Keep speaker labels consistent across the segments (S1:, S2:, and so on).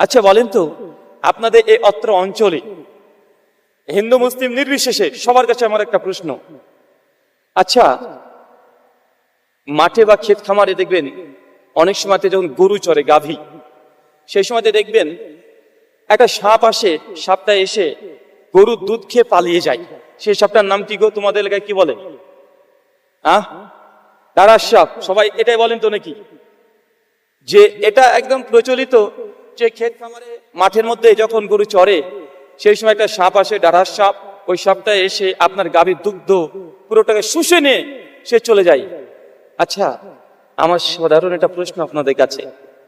S1: আচ্ছা বলেন তো, আপনাদের এই অত্র অঞ্চলে হিন্দু, মুসলিম নির্বিশেষে সবার কাছে আমার একটা প্রশ্ন। আচ্ছা মাঠে বা ক্ষেত খামারে দেখবেন অনেক সময়তে যখন গরু চড়ে গাভী, সেই সময়তে দেখবেন একটা সাপ আসে, সাপটা এসে গরুর দুধ খেয়ে পালিয়ে যায়। সেই সাপটার নাম কি গো? তোমাদের এলাকায় কি বলে? আহ দাঁড়ার সাপ? সবাই এটাই বলেন তো নাকি? যে এটা একদম প্রচলিত যে ক্ষেত খামারে মাঠের মধ্যে যখন গরু চড়ে, সেই সময় একটা সাপ আসে ডাড়ার সাপ। ওই সাপটা এসে আপনার গাভীর দুগ্ধ পুরোটাকে শুষে নিয়ে সে চলে যায়। আচ্ছা আমার সাধারণ একটা প্রশ্ন আপনাদের কাছে।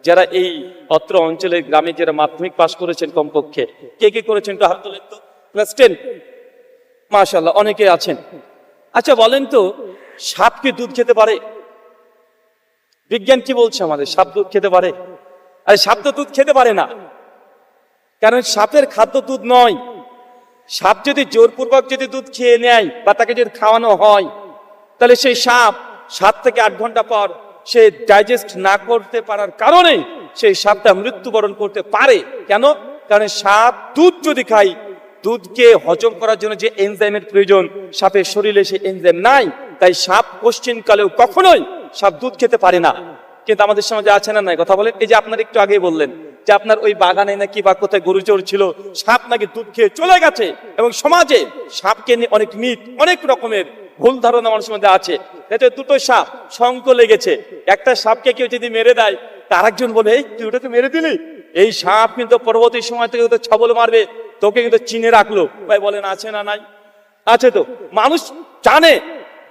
S1: যারা এই অত্র অঞ্চলের গ্রামে যারা মাধ্যমিক পাশ করেছেন কমপক্ষে, কে কে করেছেন একটু হাত তোলেন তো। Class ten. মাশাল্লাহ অনেকে আছেন। আচ্ছা বলেন তো, সাপ কি দুধ খেতে পারে? বিজ্ঞান কি বলছে আমাদের, সাপ দুধ খেতে পারে? আরে সাপ তো দুধ খেতে পারে না। কারণ সাপের খাদ্য দুধ নয়। সাপ যদি জোরপূর্বক যদি দুধ খেয়ে নেয় বা তাকে যদি খাওয়ানো হয়, তাহলে সেই সাপ সাত থেকে আট ঘণ্টা পর সে ডাইজেস্ট না করতে পারার কারণে সেই সাপটা মৃত্যুবরণ করতে পারে। কেন? কারণ সাপ দুধ যদি খাই দুধকে হজম করার জন্য যে এনজাইমের প্রয়োজন, সাপের শরীরে সেই এনজাইম নাই। তাই সাপ কোশ্চিন কালেও কখনোই সাপ দুধ খেতে পারে না। কিন্তু আমাদের সমাজে আছে না নাই? কথা বলেন। এই যে আপনার একটু আগে বললেন যে আপনার ওই বাগানে নাকি বা কোথায় গরু চোর ছিল, সাপ নাকি দুধ খেয়ে চলে গেছে এবং সমাজে সাপকে নিয়ে অনেক মিথ অনেক রকমের ভুল ধারণা মানুষের মধ্যে আছে। দুটো সাপ শঙ্ক লেগেছে। একটা সাপকে কেউ যদি মেরে দেয় তার একজন বলে, এই, তুই ওটাকে মেরে দিলি? এই সাপ কিন্তু পরবর্তী সময় থেকে তো ছবল মারবে, তোকে কিন্তু চিনে রাখল। ভাই, বলেন, আছে না নাই? আছে তো। মানুষ জানে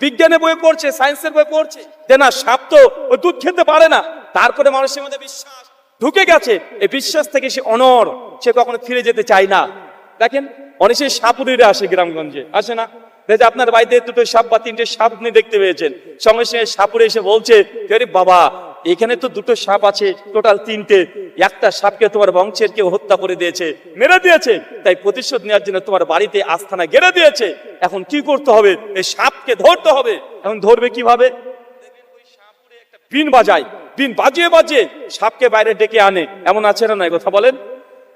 S1: বিজ্ঞানের বই পড়ছে, সায়েন্সের বই পড়ছে। যে না, সাপ তো ও দুধ খেতে পারে না। তারপরে মানুষের মধ্যে বিশ্বাস ঢুকে গেছে। এই বিশ্বাস থেকে সে অনর সে কখনো ফিরে যেতে চায় না। দেখেন, অনেকে সাপুরিরা আসে গ্রামগঞ্জে। আসে না? দেখে আপনার বাড়িতে দুটো সাপ বা তিনটে সাপ আপনি দেখতে পেয়েছেন। সঙ্গে সঙ্গে সাপুরে এসে বলছে বাবা, এখানে তো দুটো সাপ আছে, টোটাল তিনটে। একটা সাপকে তোমার বংশের কেউ হত্যা করে দিয়েছে, মেরে দিয়েছে, তাই প্রতিশোধ নেওয়ার জন্য তোমার বাড়িতে আস্থানা গেড়ে দিয়েছে। এখন কি করতে হবে? এই সাপকে ধরতে হবে। এখন ধরবে কীভাবে? বিন বাজায়, বিন বাজিয়ে বাজিয়ে সাপকে বাইরে ডেকে আনে। এমন আছে না নাই কথা বলেন?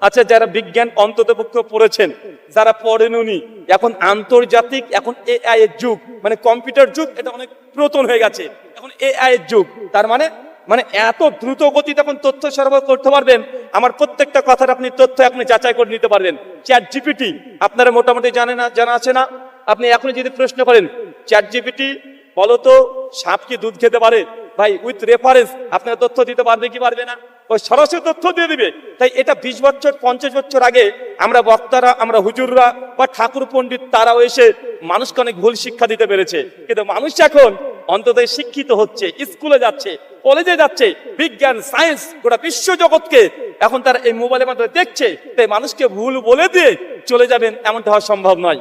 S1: আচ্ছা যারা বিজ্ঞান অন্তত পক্ষে পড়েছেন, যারা পড়েন উনি এখন আন্তর্জাতিক, এখন এআই এর যুগ মানে কম্পিউটার যুগ, এটা অনেক পুরাতন হয়ে গেছে। এখন এআই এর যুগ, তার মানে মানে এত দ্রুত গতিতে এখন তথ্য সরবরাহ করতে পারবেন, আমার প্রত্যেকটা কথার আপনি তথ্য আপনি যাচাই করে নিতে পারবেন। চ্যাট জিপিটি আপনারা মোটামুটি জানে না, জানা আছে না? আপনি এখন যদি প্রশ্ন করেন চ্যাট জিপিটি বলতো সাপ কি দুধ খেতে পারে? ভাই উইথ রেফারেন্স আপনার তথ্য দিতে পারবে কি পারবে না? ওই সরাসরি তথ্য দিয়ে দিবে। তাই এটা বিশ বছর, পঞ্চাশ বছর আগে আমরা বক্তারা, আমরা হুজুররা বা ঠাকুর পণ্ডিত তারাও এসে মানুষকে অনেক ভুল শিক্ষা দিতে পেরেছে। কিন্তু মানুষ এখন অন্তত শিক্ষিত হচ্ছে, স্কুলে যাচ্ছে কলেজে যাচ্ছে, বিজ্ঞান সায়েন্স গোটা বিশ্ব জগৎকে এখন তারা এই মোবাইলের মাধ্যমে দেখছে, তাই মানুষকে ভুল বলে দিয়ে চলে যাবেন, এমনটা হওয়া সম্ভব নয়।